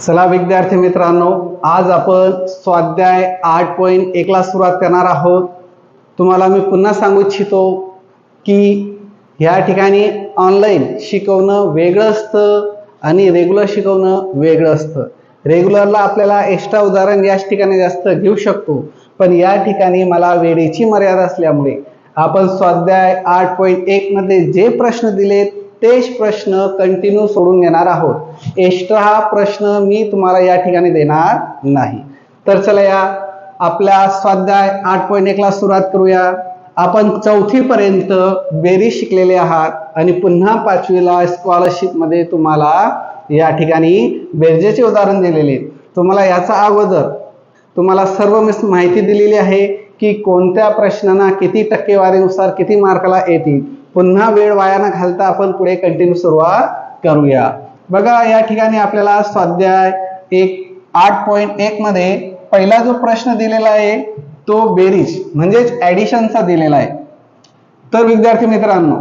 चला विद्यार्थी मित्रांनो आज आपण स्वाध्याय आठ पॉईंट एकला सुरुवात करणार आहोत. तुम्हाला मी पुन्हा सांगू इच्छितो की ह्या ठिकाणी ऑनलाईन शिकवणं वेगळं असतं आणि रेग्युलर शिकवणं वेगळं असतं. रेग्युलरला आपल्याला एक्स्ट्रा उदाहरण याच ठिकाणी जास्त घेऊ शकतो पण या ठिकाणी मला वेळेची मर्यादा असल्यामुळे आपण स्वाध्याय आठ पॉईंट एकमध्ये जे प्रश्न दिलेत तेच प्रश्न कंटिन्यू सोडून घेणार आहोत. एक्स्ट्रा हा प्रश्न मी तुम्हाला या ठिकाणी देणार नाही. तर चला या. आपल्या स्वाध्याय आठ पॉईंट एकला सुरुवात करूया. आपण चौथीपर्यंत बेरी बेरीज शिकलेले आहात आणि पुन्हा पाचवीला स्कॉलरशिपमध्ये तुम्हाला या ठिकाणी बेरजेचे उदाहरण दिलेले तुम्हाला याचा अगोदर तुम्हाला सर्व मी माहिती दिलेली आहे की कोणत्या प्रश्नांना किती टक्केवारीनुसार किती मार्काला येतील. पुन्हा वेळ वाया न घालता आपण पुढे कंटिन्यू सुरुवात करूया. बघा या ठिकाणी आपल्याला स्वाध्याय एक आठ पॉईंट एक मध्ये पहिला जो प्रश्न दिलेला आहे तो बेरीज म्हणजेच ऍडिशनचा दिलेला आहे. तर विद्यार्थी मित्रांनो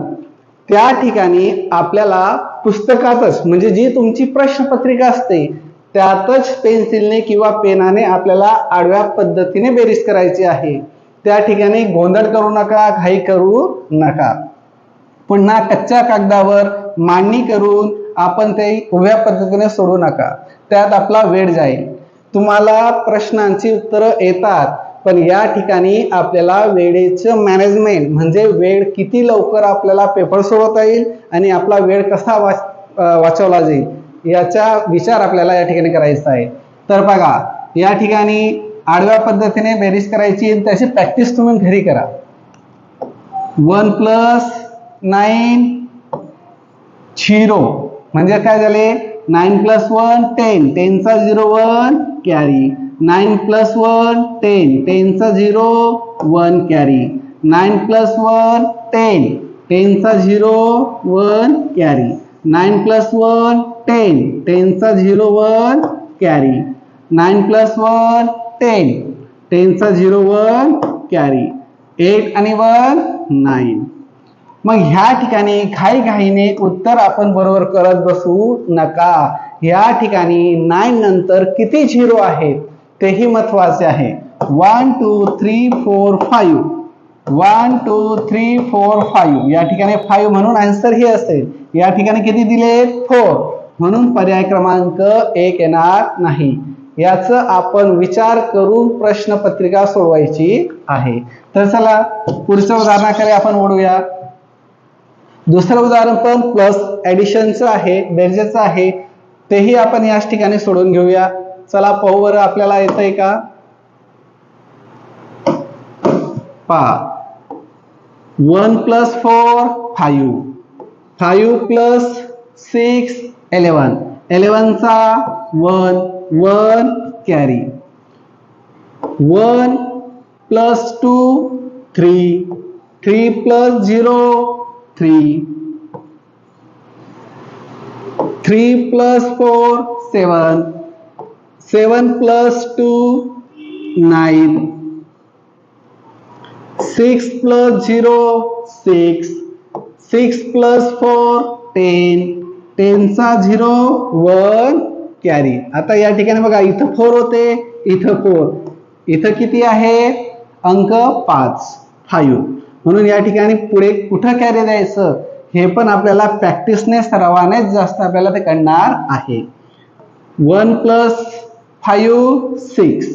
त्या ठिकाणी आपल्याला पुस्तकातच म्हणजे जी तुमची प्रश्नपत्रिका असते त्यातच पेन्सिलने किंवा पेनाने आपल्याला आडव्या पद्धतीने बेरीज करायची आहे. त्या ठिकाणी गोंधळ करू नका घाई करू नका. पुन्हा कच्च्या कागदावर मांडणी करून आपण ते उभ्या पद्धतीने सोडू नका. त्यात आपला वेळ जाईल. तुम्हाला प्रश्नांची उत्तरं येतात पण या ठिकाणी आपल्याला वेळेचं मॅनेजमेंट म्हणजे वेळ किती लवकर आपल्याला पेपर सोडवता येईल आणि आपला वेळ कसा वाच वाचवला जाईल याचा विचार आपल्याला या ठिकाणी करायचा आहे. तर बघा या ठिकाणी आडव्या पद्धतीने बेरीज करायची त्याची प्रॅक्टिस तुम्ही घरी करा. One plus nine zero. म्हणजे काय झाले? Nine plus one ten. टेनचा zero one carry. Nine plus one ten. टेनचा zero one carry. Nine plus one ten. टेनचा zero one carry. Nine plus one ten. टेनचा zero one carry. Nine plus one ten. टेनचा zero one carry. Eight आणि one nine. मग ह्या ठिकाणी घाई घाईने उत्तर आपण बरोबर करत बसू नका. या ठिकाणी नाईन नंतर किती झिरो आहेत? तेही महत्त्वाचे आहे. One two three four five one two three four five या ठिकाणी फाईव्ह म्हणून आन्सर ही असेल. या ठिकाणी किती दिले? फोर म्हणून पर्याय क्रमांक एक येणार नाही. याचं आपण विचार करून प्रश्नपत्रिका सोडवायची आहे. तर चला पुढच्या उदाहरणाकडे आपण ओढूया. दुसरं उदाहरण पण प्लस ऍडिशनचं आहे बेरजेचं आहे. तेही आपण याच ठिकाणी सोडून घेऊया. चला पाहू बरं आपल्याला आहे का? पहा. One plus four five five plus six eleven एलेवनचा one one carry one plus two three three plus zero three three plus four seven seven plus two nine six plus zero six six plus four ten टेनचा zero one carry आता या ठिकाणी बघा इथं four होते इथं four इथं किती आहे? अंक पाच. फाईव्ह म्हणून या ठिकाणी पुढे कुठं कॅरी द्यायचं हे पण आपल्याला प्रॅक्टिसने सरावानेच जास्त आपल्याला ते कळणार आहे. वन प्लस फाईव्ह सिक्स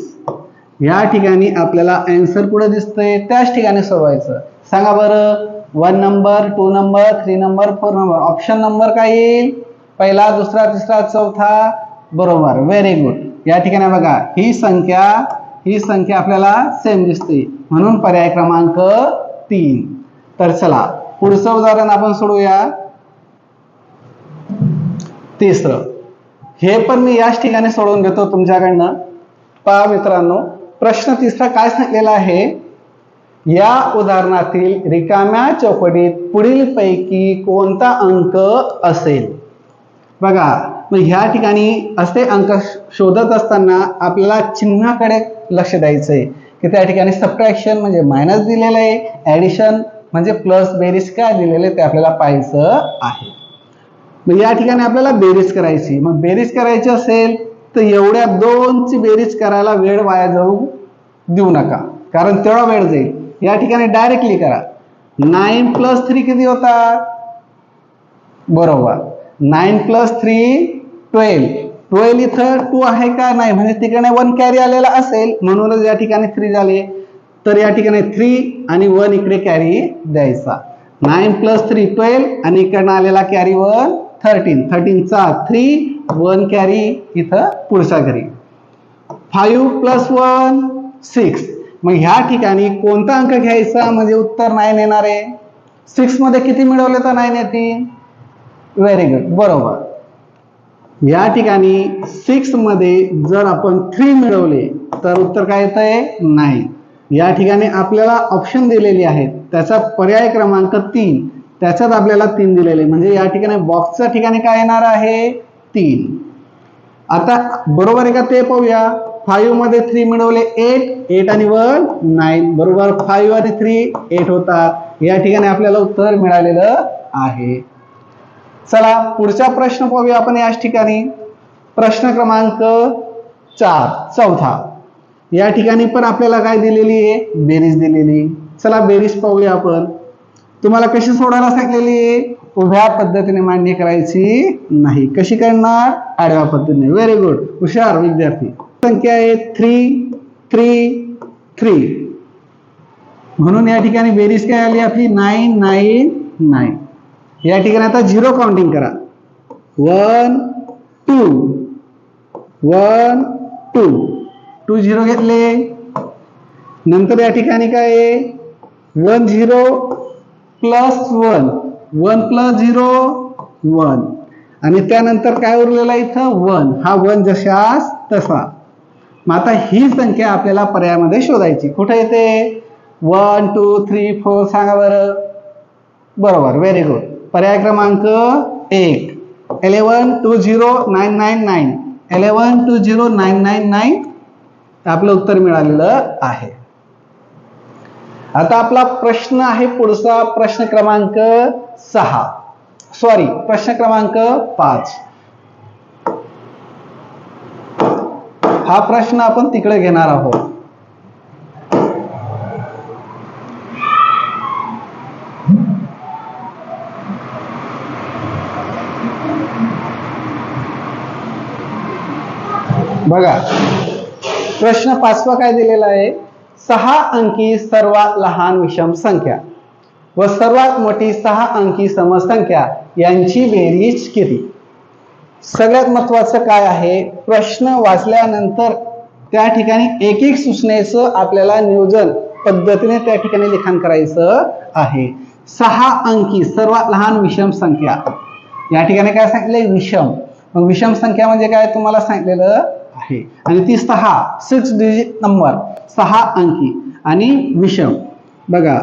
या ठिकाणी आपल्याला अँसर पुढे दिसतंय. त्याच ठिकाणी सोडवायचं. सांगा बरं. One number two number three number four number option number काय येईल? पहिला दुसरा तिसरा चौथा. बरोबर. व्हेरी गुड या ठिकाणी बघा. ही संख्या ही संख्या आपल्याला सेम दिसते. म्हणून पर्याय क्रमांक तीन. तर चला पुढचं उदाहरण आपण सोडूया. तिसरं. हे पण मी याच ठिकाणी सोडवून घेतो तुमच्याकडनं. पहा मित्रांनो प्रश्न तिसरा काय सांगलेला आहे? या उदाहरणातील रिकाम्या चौकटीत पुढील पैकी कोणता अंक असेल? बघा मग ह्या ठिकाणी असे अंक शोधत असताना आपल्याला चिन्हाकडे लक्ष द्यायचंय. की त्या ठिकाणी सबट्रॅक्शन म्हणजे मायनस दिलेलं आहे ऍडिशन म्हणजे प्लस बेरीज काय दिलेलं आहे ते आपल्याला पाहायचं आहे. मग या ठिकाणी आपल्याला बेरीज करायची मग बेरीज करायची असेल तर एवढ्या दोनची बेरीज करायला वेळ वाया जाऊ देऊ नका. कारण तेवढा वेळ जाईल. या ठिकाणी डायरेक्टली करा. नाईन प्लस थ्री किती होता? बरोबर. Nine plus three twelve twelve इथं टू आहे का नाही? म्हणजे तिकडे वन कॅरी आलेला असेल म्हणूनच या ठिकाणी थ्री झाले. तर या ठिकाणी थ्री आणि वन इकडे कॅरी द्यायचा. नाईन प्लस थ्री ट्वेल्व आणि इकडनं आलेला कॅरी वन थर्टीन थर्टीनचा थ्री वन कॅरी इथं पुढच्या घरी फाईव्ह प्लस वन सिक्स मग ह्या ठिकाणी कोणता अंक घ्यायचा? म्हणजे उत्तर नाईन येणार आहे. सिक्समध्ये किती मिळवले तर नाईन येतील? व्हेरी गुड बरोबर. या ठिकाणी सिक्समध्ये जर आपण थ्री मिळवले तर उत्तर काय येत आहे नाही. या ठिकाणी आपल्याला ऑप्शन दिलेले आहेत. त्याचा पर्याय क्रमांक तीन. त्याच्यात आपल्याला तीन दिलेले म्हणजे या ठिकाणी बॉक्सच्या ठिकाणी काय येणार आहे? तीन. आता बरोबर आहे का ते पाहूया. फाईव्हमध्ये थ्री मिळवले एट एट आणि वन नाईन बरोबर फाईव्ह आणि थ्री एट होतात. या ठिकाणी आपल्याला उत्तर मिळालेलं आहे. चला पुढचा प्रश्न पाहूया आपण याच ठिकाणी. प्रश्न क्रमांक चार चौथा. या ठिकाणी पण आपल्याला काय दिलेली आहे? बेरीज दिलेली चला बेरीज पाहूया आपण. तुम्हाला कशी सोडायला सांगितलेली आहे? उभ्या पद्धतीने मान्य करायची नाही. कशी करणार? आडव्या पद्धतीने. व्हेरी गुड हुशार विद्यार्थी. संख्या आहे थ्री थ्री थ्री म्हणून या ठिकाणी बेरीज काय आली आपली? नाईन नाईन नाईन या ठिकाणी आता झिरो काउंटिंग करा. One two one two two zero घेतले. नंतर या ठिकाणी काय आहे? One zero plus one one plus zero one आणि त्यानंतर काय उरलेला इथं? वन हा वन जशास तसा. मग आता ही संख्या आपल्याला पर्यायामध्ये शोधायची. कुठे येते? वन टू थ्री फोर सांगा बरं. बरोबर. व्हेरी गुड पर्याय क्रमांक एक. Eleven two zero nine nine nine eleven two zero nine nine nine आपलं उत्तर मिळालेलं आहे. आता आपला प्रश्न आहे पुढचा प्रश्न क्रमांक सहा. सॉरी प्रश्न क्रमांक पाच. हा प्रश्न आपण तिकडे घेणार आहोत. बघा. प्रश्न पाचवा काय दिलेला आहे? सहा अंकी सर्वात लहान विषम संख्या व सर्वात मोठी सहा अंकी समसंख्या यांची बेरीज किती? सगळ्यात महत्वाचं काय आहे? प्रश्न वाचल्यानंतर त्या ठिकाणी एक एक सूचनेचं आपल्याला नियोजन पद्धतीने त्या ठिकाणी लिखाण करायचं आहे. सहा अंकी सर्वात लहान विषम संख्या. या ठिकाणी काय सांगितलंय? विषम. मग विषम संख्या म्हणजे काय? तुम्हाला सांगितलेलं आहे. आणि ती सहा सिक्स डिजिट नंबर सहा अंकी आणि विषम. बघा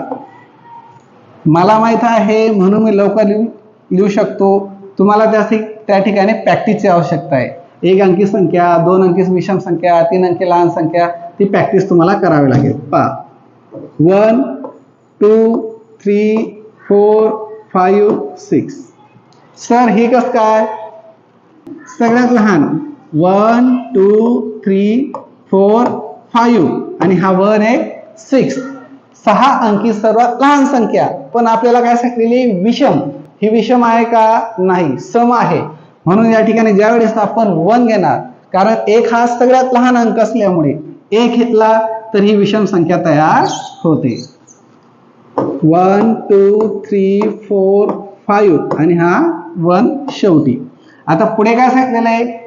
मला माहीत आहे म्हणून मी लवकर लिहू लिहू शकतो. तुम्हाला त्या त्या ठिकाणी प्रॅक्टिसची आवश्यकता आहे. एक अंकी संख्या दोन अंकी विषम संख्या तीन अंकी लहान संख्या ती प्रॅक्टिस तुम्हाला करावी लागेल. पा one two three four five six sir ही कस काय? सगळ्यात लहान. One two three four five आणि हा वन आहे सिक्स सहा अंकी सर्वात लहान संख्या. पण आपल्याला काय सांगितलेली विषम. ही विषम आहे का? नाही. सम आहे. म्हणून या ठिकाणी ज्या वेळेस आपण वन घेणार कारण एक हा सगळ्यात लहान अंक असल्यामुळे एक घेतला तर ही विषम संख्या तयार होते. One two three four five आणि हा वन शेवटी. आता पुढे काय सांगितलेलं आहे?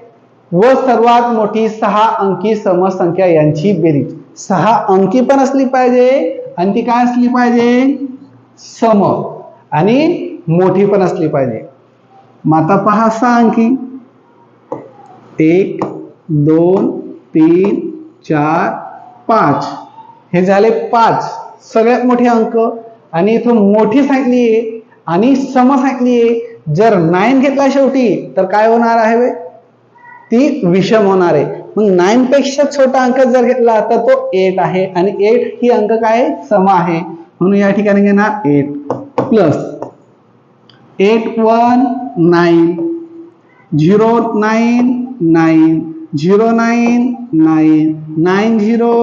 व सर्वात मोठी सहा अंकी समसंख्या यांची बेरीज. सहा अंकी पण असली पाहिजे आणि ती काय असली पाहिजे? सम. आणि मोठी पण असली पाहिजे. माता पहा सहा अंकी. एक दोन तीन चार पाच. हे झाले पाच. सगळ्यात मोठे अंक. आणि इथं मोठी सांगली आहे आणि सम सांगली आहे जर नाईन घेतला शेवटी तर काय होणार आहे? ती विषम होणार आहे. मग नाईन पेक्षा छोटा अंक जर घेतला तर तो एट आहे. आणि एट ही अंक काय सम आहे. म्हणून या ठिकाणी घेणार eight plus eight one nine zero nine nine zero nine nine nine zero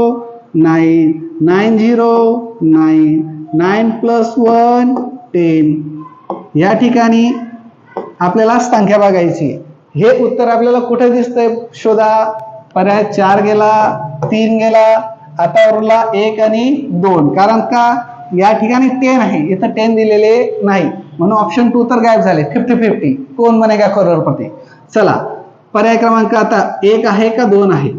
nine nine zero nine nine plus one ten या ठिकाणी आपल्याला संख्या बघायची हे उत्तर आपल्याला कुठे दिसतंय? शोधा. पर्याय चार गेला तीन गेला आता उरला एक आणि दोन. कारण का? या ठिकाणी टेन आहे. इथं टेन दिलेले नाही. म्हणून ऑप्शन टू तर गायब झाले. फिफ्टी फिफ्टी कोण बनेगा करोडपती? चला. पर्याय क्रमांक आता एक आहे का दोन आहे?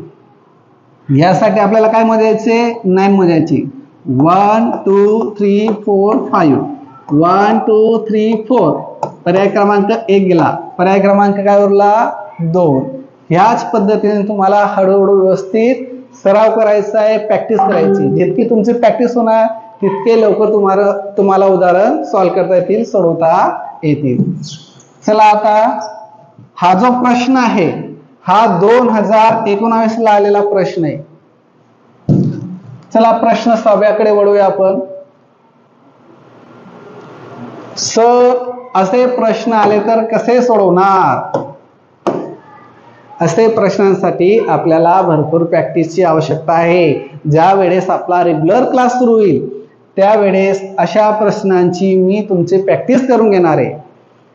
यासाठी आपल्याला काय मोजायचे? नाईन मोजायचे. One two three four five one two three four पर्याय क्रमांक एक गेला. पर्याय क्रमांक काय उरला? दोन. ह्याच पद्धतीने तुम्हाला हळूहळू व्यवस्थित सराव करायचा आहे प्रॅक्टिस करायची. जितकी तुमची प्रॅक्टिस होणार तितके लवकर तुम्हाला तुम्हाला उदाहरण सॉल्व्ह करता येतील सोडवता येतील. चला आता हा जो प्रश्न आहे हा दोन हजार एकोणावीस ला आलेला प्रश्न आहे. चला प्रश्न सहाव्याकडे वळूया आपण. सर असे प्रश्न आले तर कसे सोडवणार? असे प्रश्नांसाठी आपल्याला भरपूर प्रॅक्टिसची आवश्यकता आहे. ज्या वेळेस आपला रेग्युलर क्लास सुरू होईल त्यावेळेस अशा प्रश्नांची मी तुमची प्रॅक्टिस करून घेणार आहे.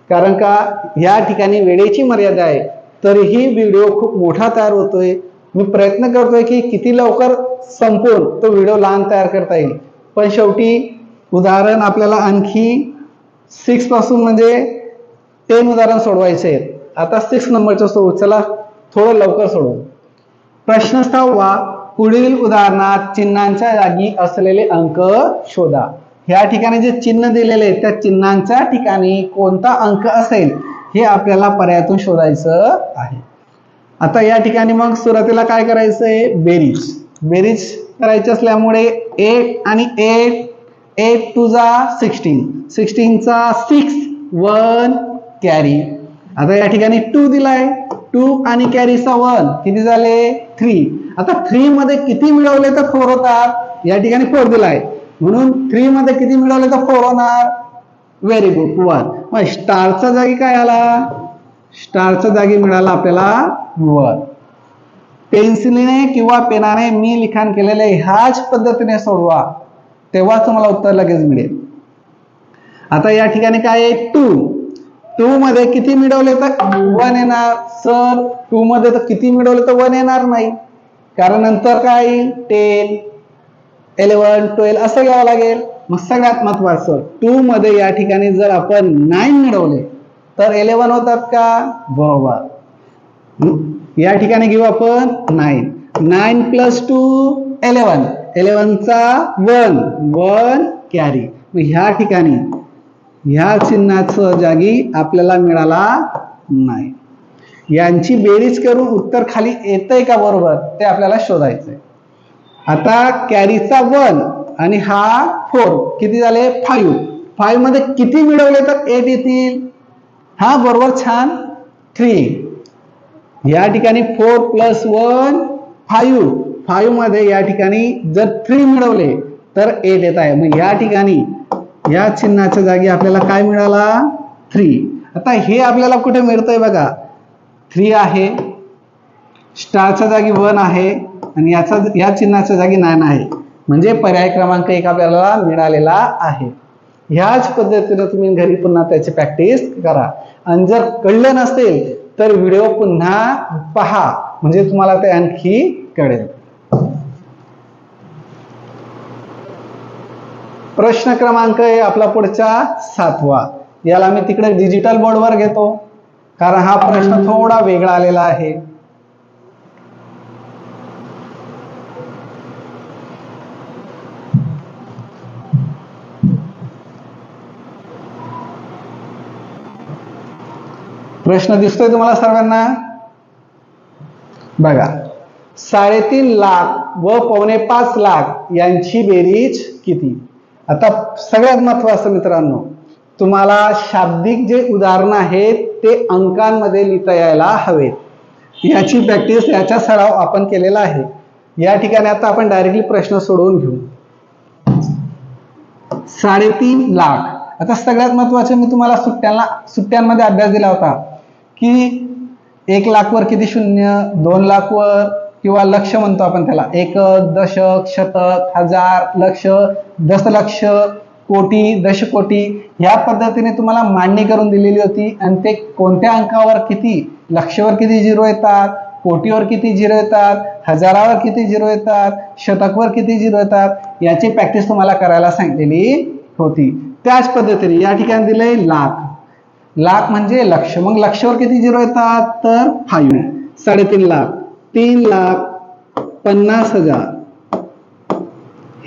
कारण का या ठिकाणी वेळेची मर्यादा आहे तरीही व्हिडिओ खूप मोठा तयार होतोय. मी प्रयत्न करतोय की किती लवकर संपून तो व्हिडिओ लहान तयार करता येईल. पण शेवटी उदाहरण आपल्याला आणखी सिक्सपासून म्हणजे टेन उदाहरण सोडवायचे. आहेत आता सिक्स नंबरचं सोडू चला थोडं लवकर सोडवू. प्रश्न सहावा पुढील उदाहरणात चिन्हांच्या जागी असलेले अंक शोधा. ह्या ठिकाणी जे चिन्ह दिलेले आहेत त्या चिन्हांच्या ठिकाणी कोणता अंक असेल हे आपल्याला पर्यायातून शोधायचं आहे. आता या ठिकाणी मग सुरुवातीला काय करायचं आहे बेरीज. बेरीज करायची असल्यामुळे एट आणि एट एट टू जा सिक्स्टीन सिक्स्टीनचा सिक्स वन कॅरी आता या ठिकाणी टू दिलाय. टू आणि कॅरीचा वन किती झाले? थ्री आता थ्री मध्ये किती मिळवले तर फोर होतात? या ठिकाणी फोर दिलाय. म्हणून थ्री मध्ये किती मिळवले तर फोर होणार? व्हेरी गुड वन मग स्टारच्या जागी काय आला? स्टारच्या जागी मिळाला आपल्याला वन पेन्सिलीने किंवा पेनाने मी लिखाण केलेले ह्याच पद्धतीने सोडवा. तेव्हा तुम्हाला उत्तर लगेच मिळेल. आता या ठिकाणी काय आहे? टू. टू मध्ये किती मिळवले तर वन येणार. सर टू मध्ये तर किती मिळवले तर वन येणार नाही. कारण नंतर काय? येईल टेन इलेवन ट्वेल्व असं घ्यावं लागेल. मग सगळ्यात महत्वाचं टू मध्ये या ठिकाणी जर आपण नाईन मिळवले तर इलेवन होतात का? बरोबर. या ठिकाणी घेऊ आपण nine. Nine plus two eleven इलेवनचा one. One carry. मग ह्या ठिकाणी ह्या चिन्हाचं जागी आपल्याला मिळाला नाही. यांची बेरीज करून उत्तर खाली येतंय का बरोबर ते आपल्याला शोधायचंय. आता कॅरीचा वन आणि हा फोर किती झाले? फाईव्ह. फाईव्हमध्ये किती मिळवले तर एट येतील? हा बरोबर छान. थ्री. या ठिकाणी फोर प्लस वन फाईव्ह. फाईव्हमध्ये या ठिकाणी जर थ्री मिळवले तर एट येत आहे. मग या ठिकाणी या चिन्हाच्या जागी आपल्याला काय मिळाला? थ्री आता हे आपल्याला कुठे मिळतंय बघा? थ्री आहे स्टारच्या जागी वन आहे आणि याचा या चिन्हाच्या जागी नाईन आहे. म्हणजे पर्याय क्रमांक एक आपल्याला मिळालेला आहे. ह्याच पद्धतीने तुम्ही घरी पुन्हा त्याची प्रॅक्टिस करा. आणि जर कळलं नसेल तर व्हिडिओ पुन्हा पहा. म्हणजे तुम्हाला ते आणखी कळेल. प्रश्न क्रमांक आहे आपला पुढचा सातवा. याला मी तिकडे डिजिटल बोर्डवर घेतो. कारण हा प्रश्न थोडा वेगळा आलेला आहे. प्रश्न दिसतोय तुम्हाला सर्वांना? बघा. साडेतीन लाख व पावणे पाच लाख यांची बेरीज किती? आता सगळ्यात महत्वाचं मित्रांनो तुम्हाला शाब्दिक जे उदाहरण आहेत ते अंकांमध्ये लिहिता यायला हवेत. याची प्रॅक्टिस याचा सराव आपण केलेला आहे. या ठिकाणी आता आपण डायरेक्टली प्रश्न सोडवून घेऊ. साडेतीन लाख. आता सगळ्यात महत्त्वाचे मी तुम्हाला सुट्ट्यांना सुट्ट्यांमध्ये अभ्यास दिला होता की एक लाखवर किती शून्य दोन लाखवर किंवा लक्ष म्हणतो आपण त्याला. एक दशक शतक हजार लक्ष दशलक्ष कोटी दशकोटी ह्या पद्धतीने तुम्हाला मांडणी करून दिलेली होती. आणि ते कोणत्या अंकावर किती लक्षवर किती झिरो येतात कोटीवर किती झिरो येतात हजारावर किती झिरो येतात शतकवर किती झिरो येतात याची प्रॅक्टिस तुम्हाला करायला सांगितलेली होती. त्याच पद्धतीने या ठिकाणी दिलंय लाख. लाख म्हणजे लक्ष. मग लक्षवर किती झिरो येतात? तर फाईव्ह साडेतीन लाख. तीन लाख पन्नास हजार.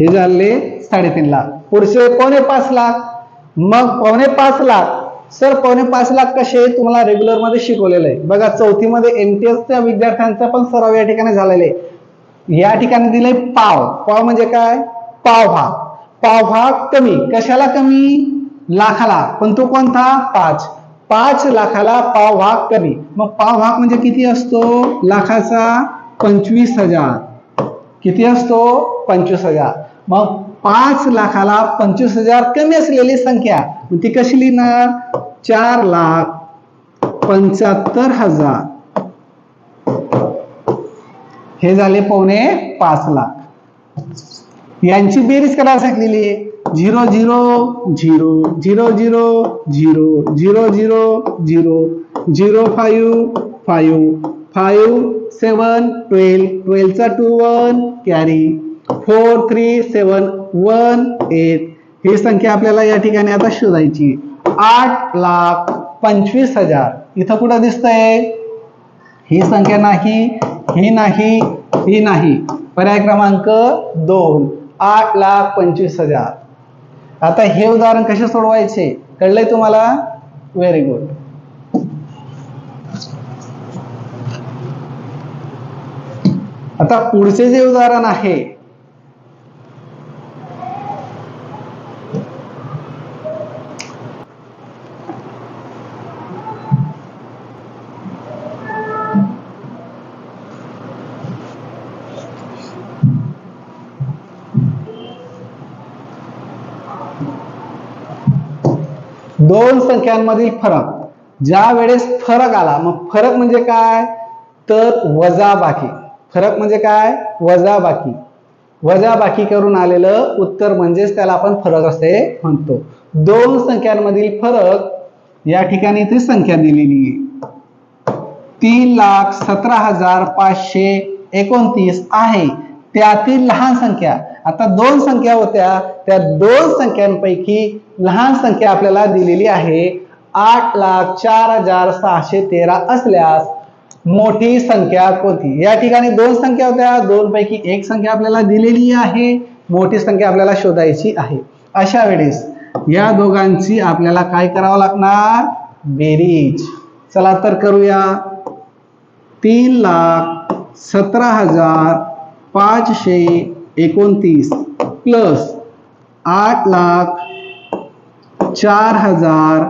हे झाले साडेतीन लाख. पुढचे पावणे पाच लाख. मग पावणे पाच लाख. सर पावणे पाच लाख कसे तुम्हाला रेग्युलरमध्ये शिकवलेलं आहे. बघा चौथीमध्ये एमटीएसच्या विद्यार्थ्यांचा पण सराव या ठिकाणी झालेला आहे. या ठिकाणी दिलंय पाव. पाव म्हणजे काय? पाव भाग. पाव भाग कमी. कशाला कमी? लाखाला. पण तो कोणता? पाच. पाच लाखाला पाव भाग कमी. मग पाव भाग म्हणजे किती असतो? लाखाचा पंचवीस हजार. किती असतो? पंचवीस हजार. मग पाच लाखाला पंचवीस हजार कमी असलेली संख्या. मग ती कशी लिहिणार? चार लाख पंच्याहत्तर हजार. हे झाले पावणे पाच लाख. यांची बेरीज करायला सांगलेली आहे zero zero zero zero zero zero zero zero zero zero five five five seven twelve ट्वेल्वचा two one carry four three seven one eight ही संख्या आपल्याला या ठिकाणी आता शोधायची आठ लाख पंचवीस हजार इथं कुठं दिसतंय ही संख्या नाही ही नाही ही नाही पर्याय क्रमांक दोन आठ लाख पंचवीस हजार आता हे उदाहरण कसे सोडवायचे? कळलंय तुम्हाला? व्हेरी गुड आता पुढचे जे उदाहरण आहे दोन संख्यांमधील फरक. ज्या वेळेस फरक आला मग फरक म्हणजे काय? तर वजाबाकी फरक म्हणजे काय? वजाबाकी वजाबाकी करून आलेलं उत्तर म्हणजेच त्याला आपण फरक असे म्हणतो. दोन संख्यांमधील फरक या ठिकाणी ती संख्या दिलेली आहे. तीन लाख सतरा हजार पाचशे एकोणतीस आहे. त्यातील लहान संख्या आता दोन संख्या होत्या. त्या दोन संख्यांपैकी लहान संख्या आपल्याला दिलेली आहे. आठ लाख चार हजार सहाशे तेरा असल्यास मोठी संख्या कोणती? या ठिकाणी दोन संख्या होत्या. दोन पैकी एक संख्या आपल्याला दिलेली आहे. मोठी संख्या आपल्याला शोधायची आहे. अशा वेळेस या दोघांची आपल्याला काय करावं लागणार? बेरीज. चला तर करूया. तीन लाख सतरा हजार पाचशे एकोणतीस प्लस आठ लाख चार हजार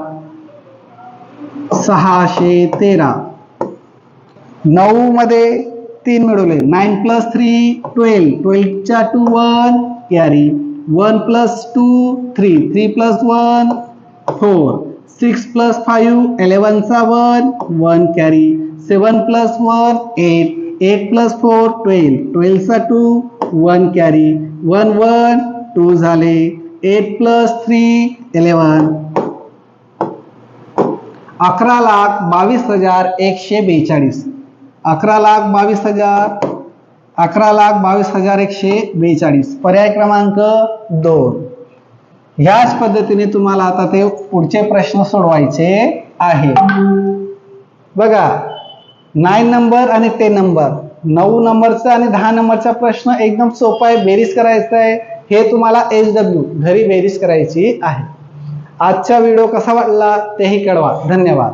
सहाशे तेरा. नऊ मध्ये तीन मिळवले. Nine plus three twelve ट्वेल्वच्या two one carry one plus two three three plus one four six plus five एलेवनचा one one carry seven plus one eight eight plus four twelve ट्वेल्वचा two one carry one one two झाले. Eight plus three eleven अकरा लाख बावीस हजार एकशे बेचाळीस. अकरा लाख बावीस हजार अकरा लाख बावीस हजार एकशे बेचाळीस. पर्याय क्रमांक दोन. ह्याच पद्धतीने तुम्हाला आता ते पुढचे प्रश्न सोडवायचे आहे. बघा नाईन नंबर आणि टेन नंबर नऊ नंबरचा आणि दहा नंबरचा प्रश्न एकदम सोपा आहे बेरीज करायचा आहे. हे तुम्हाला एच डब्ल्यू घरी बेरीज करायची आहे. आजचा व्हिडिओ कसा वाटला तेही कळवा. धन्यवाद.